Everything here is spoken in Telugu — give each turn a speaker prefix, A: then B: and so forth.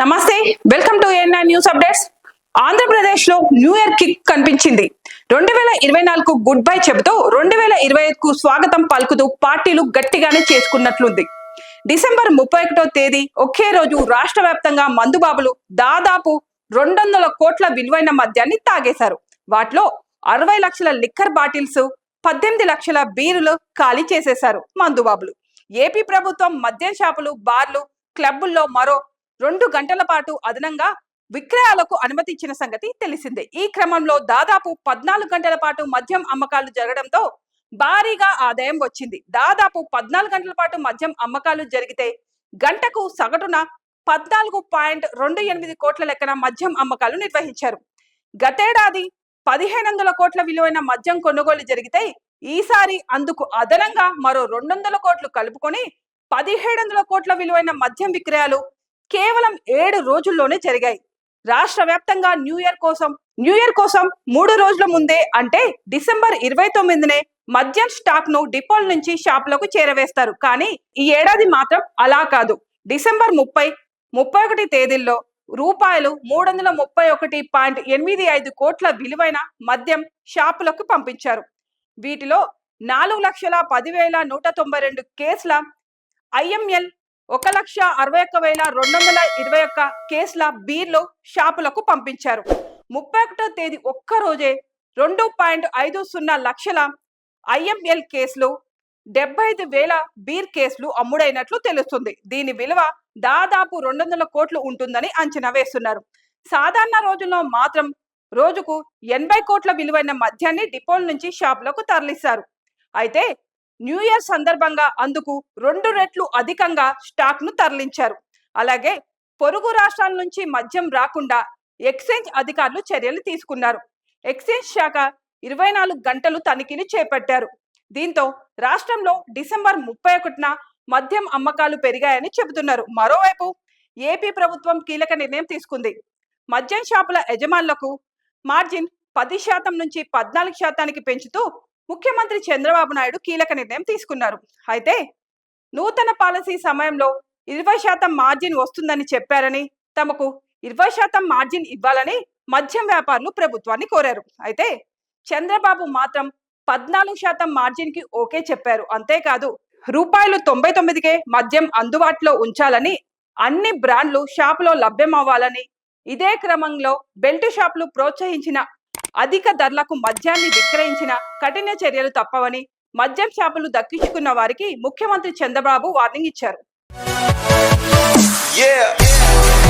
A: నమస్తే welcome to N news updates. ఆంధ్రప్రదేశ్లో న్యూ ఇయర్ కిక్ కనిపించింది. రెండు వేల ఇరవై నాలుగు గుడ్ బై చెబుతూ రెండు వేల ఇరవై ఐదుకు స్వాగతం పలుకుతూ పార్టీలు గట్టిగానే చేసుకున్నట్లుంది. డిసెంబర్ ముప్పై ఒకటో తేదీ ఒకే రోజు రాష్ట్ర వ్యాప్తంగా మందుబాబులు దాదాపు రెండు వందల కోట్ల విలువైన మద్యాన్ని తాగేశారు. వాటిలో అరవై లక్షల లిక్కర్ బాటిల్స్ పద్దెనిమిది లక్షల బీరులు ఖాళీ చేసేశారు మందుబాబులు. ఏపీ ప్రభుత్వం మద్యం షాపులు బార్లు క్లబ్బుల్లో మరో రెండు గంటల పాటు అదనంగా విక్రయాలకు అనుమతి ఇచ్చిన సంగతి తెలిసిందే. ఈ క్రమంలో దాదాపు పద్నాలుగు గంటల పాటు మద్యం అమ్మకాలు జరగడంతో భారీగా ఆదాయం వచ్చింది. దాదాపు పద్నాలుగు గంటల పాటు మద్యం అమ్మకాలు జరిగితే గంటకు సగటున పద్నాలుగు పాయింట్ రెండు ఎనిమిది కోట్ల లెక్కన మద్యం అమ్మకాలు నిర్వహించారు. గతేడాది పదిహేను వందల కోట్ల విలువైన మద్యం కొనుగోలు జరిగితే ఈసారి అందుకు అదనంగా మరో రెండు వందల కోట్లు కలుపుకొని పదిహేడు వందల కోట్ల విలువైన మద్యం విక్రయాలు కేవలం ఏడు రోజుల్లోనే జరిగాయి. రాష్ట్ర వ్యాప్తంగా న్యూ ఇయర్ కోసం న్యూ ఇయర్ కోసం మూడు రోజుల ముందే అంటే డిసెంబర్ ఇరవై తొమ్మిదినే మద్యం స్టాక్ను డిపోల నుంచి షాపులకు చేరవేస్తారు. కానీ ఈ ఏడాది మాత్రం అలా కాదు. డిసెంబర్ ముప్పై ముప్పై ఒకటి తేదీల్లో రూపాయలు మూడు వందల ముప్పై ఒకటి పాయింట్ ఎనిమిది ఐదు కోట్ల విలువైన మద్యం షాపులకు పంపించారు. వీటిలో నాలుగు లక్షల పదివేల నూట తొంభై రెండు కేసుల ఐఎంఎల్ ఒక లక్ష అరవై ఒక్క వేల రెండు వందల ఇరవై ఒక్క కేసుల బీర్లు షాపులకు పంపించారు. ముప్పై ఒకటో తేదీ ఒక్క రోజే రెండు పాయింట్ ఐదు సున్నా లక్షల ఐఎంఎల్ కేసులు డెబ్బై ఐదు వేల బీర్ కేసులు అమ్ముడైనట్లు తెలుస్తుంది. దీని విలువ దాదాపు రెండు వందల కోట్లు ఉంటుందని అంచనా వేస్తున్నారు. సాధారణ రోజుల్లో మాత్రం రోజుకు ఎనభై కోట్ల విలువైన మద్యాన్ని డిపోల నుంచి షాపులకు తరలిస్తారు. అయితే న్యూ ఇయర్ సందర్భంగా అందుకు రెండు రెట్లు అధికంగా స్టాక్ను తరలించారు. అలాగే పొరుగు రాష్ట్రాల నుంచి మద్యం రాకుండా ఎక్స్చేంజ్ అధికారులు చర్యలు తీసుకున్నారు. ఎక్స్చేంజ్ శాఖ ఇరవై నాలుగు గంటలు తనిఖీలు చేపట్టారు. దీంతో రాష్ట్రంలో డిసెంబర్ ముప్పై ఒకటిన మద్యం అమ్మకాలు పెరిగాయని చెబుతున్నారు. మరోవైపు ఏపీ ప్రభుత్వం కీలక నిర్ణయం తీసుకుంది. మద్యం షాపుల యజమానులకు మార్జిన్ పది శాతం నుంచి పద్నాలుగు శాతానికి పెంచుతూ ముఖ్యమంత్రి చంద్రబాబు నాయుడు కీలక నిర్ణయం తీసుకున్నారు. అయితే నూతన పాలసీ సమయంలో ఇరవై శాతం మార్జిన్ వస్తుందని చెప్పారని తమకు ఇరవై శాతం మార్జిన్ ఇవ్వాలని మద్యం వ్యాపారులు ప్రభుత్వాన్ని కోరారు. అయితే చంద్రబాబు మాత్రం పద్నాలుగు శాతం మార్జిన్కి ఓకే చెప్పారు. అంతేకాదు రూపాయలు తొంభై తొమ్మిదికే మద్యం అందుబాటులో ఉంచాలని అన్ని బ్రాండ్లు షాపులో లభ్యం అవ్వాలని ఇదే క్రమంలో బెల్ట్ షాపులు ప్రోత్సహించిన అధిక ధరలకు మద్యాన్ని విక్రయించిన కఠిన చర్యలు తప్పవని మద్యం షాపులు దక్కించుకున్న వారికి ముఖ్యమంత్రి చంద్రబాబు వార్నింగ్ ఇచ్చారు
B: Yeah.